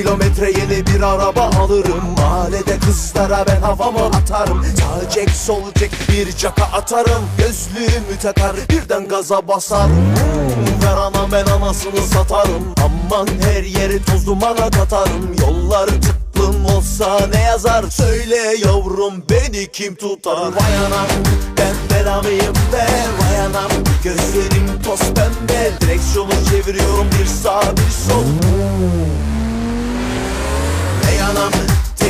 Kilometre yeni bir araba alırım. Mahallede kızlara ben havamı atarım. Sağ cek sol cek bir caka atarım. Gözlüğümü takar birden gaza basarım. Ver ana ben anasını satarım. Aman her yeri toz dumana katarım. Yolları tıklım olsa ne yazar? Söyle yavrum beni kim tutar? Vay anam ben belamıyım be? Vay anam gözlerim toz pembe. Direksiyonu çeviriyorum bir sağ bir sol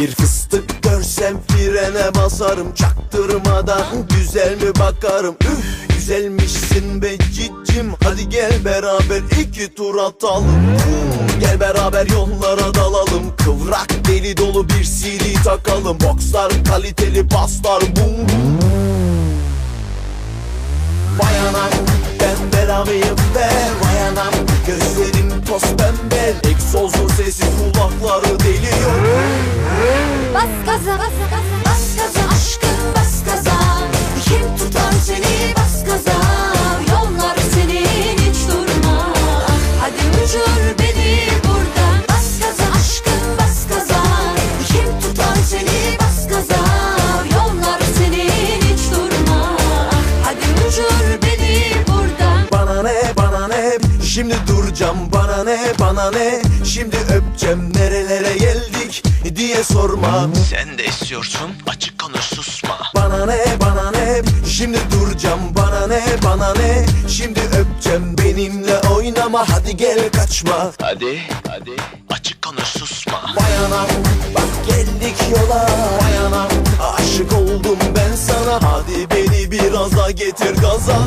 Bir fıstık görsem frene basarım Çaktırmadan güzel mi bakarım? Üf güzelmişsin be cicim Hadi gel beraber iki tur atalım. Gel beraber yollara dalalım Kıvrak deli dolu bir CD takalım. Boxlar kaliteli baslar bum bum. Vay anam ben belamıyım be? Vay gözlerim toz pembe. Egzozun sesi kulakları deliyor Bas gaza bas bas gaza Kim tutar seni bas gaza. Yollar senin hiç durma. Hadi uçur beni buradan. Bas gaza aşkım bas gaza. Kim tutar seni bas gaza. Yollar senin hiç durma. Hadi uçur beni buradan. Bana ne bana ne şimdi duracağım. Bana ne bana ne Şimdi öpeceğim nerelere geldik diye sorma. Sen de istiyorsun açık konuş susma. Bana ne bana ne? Şimdi duracağım bana ne bana ne? Şimdi öpeceğim benimle oynama. Hadi gel kaçma. Hadi hadi açık konuş susma. Vay anam bak geldik yola. Vay anam aşık oldum ben sana. Hadi beni biraz daha getir gaza.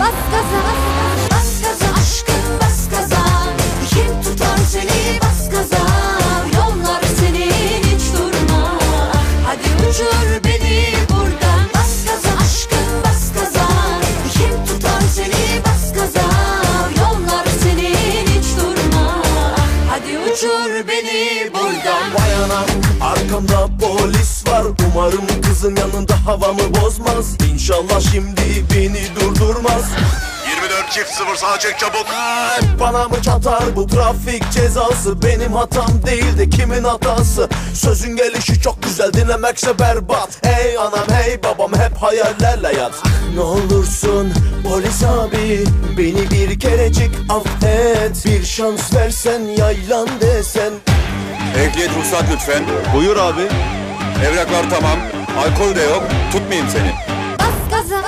Bas gaza bas gaza uçur beni buradan. Vay anam arkamda polis var. Umarım kızın yanında havamı bozmaz. İnşallah şimdi beni durdurmaz. 24 çift 0 sağa çek çabuk. Bana mı çatar bu trafik cezası Benim hatam değil de kimin hatası Sözün gelişi çok güzel dinlemekse berbat Hey anam hey babam hep hayallerle yat Ne olursun polis abi Beni bir kerecik affet Bir şans versen yaylan desen Ehliyet ruhsat lütfen. Buyur abi Evraklar tamam. Alkol de yok. Tutmayayım seni. Bas gaza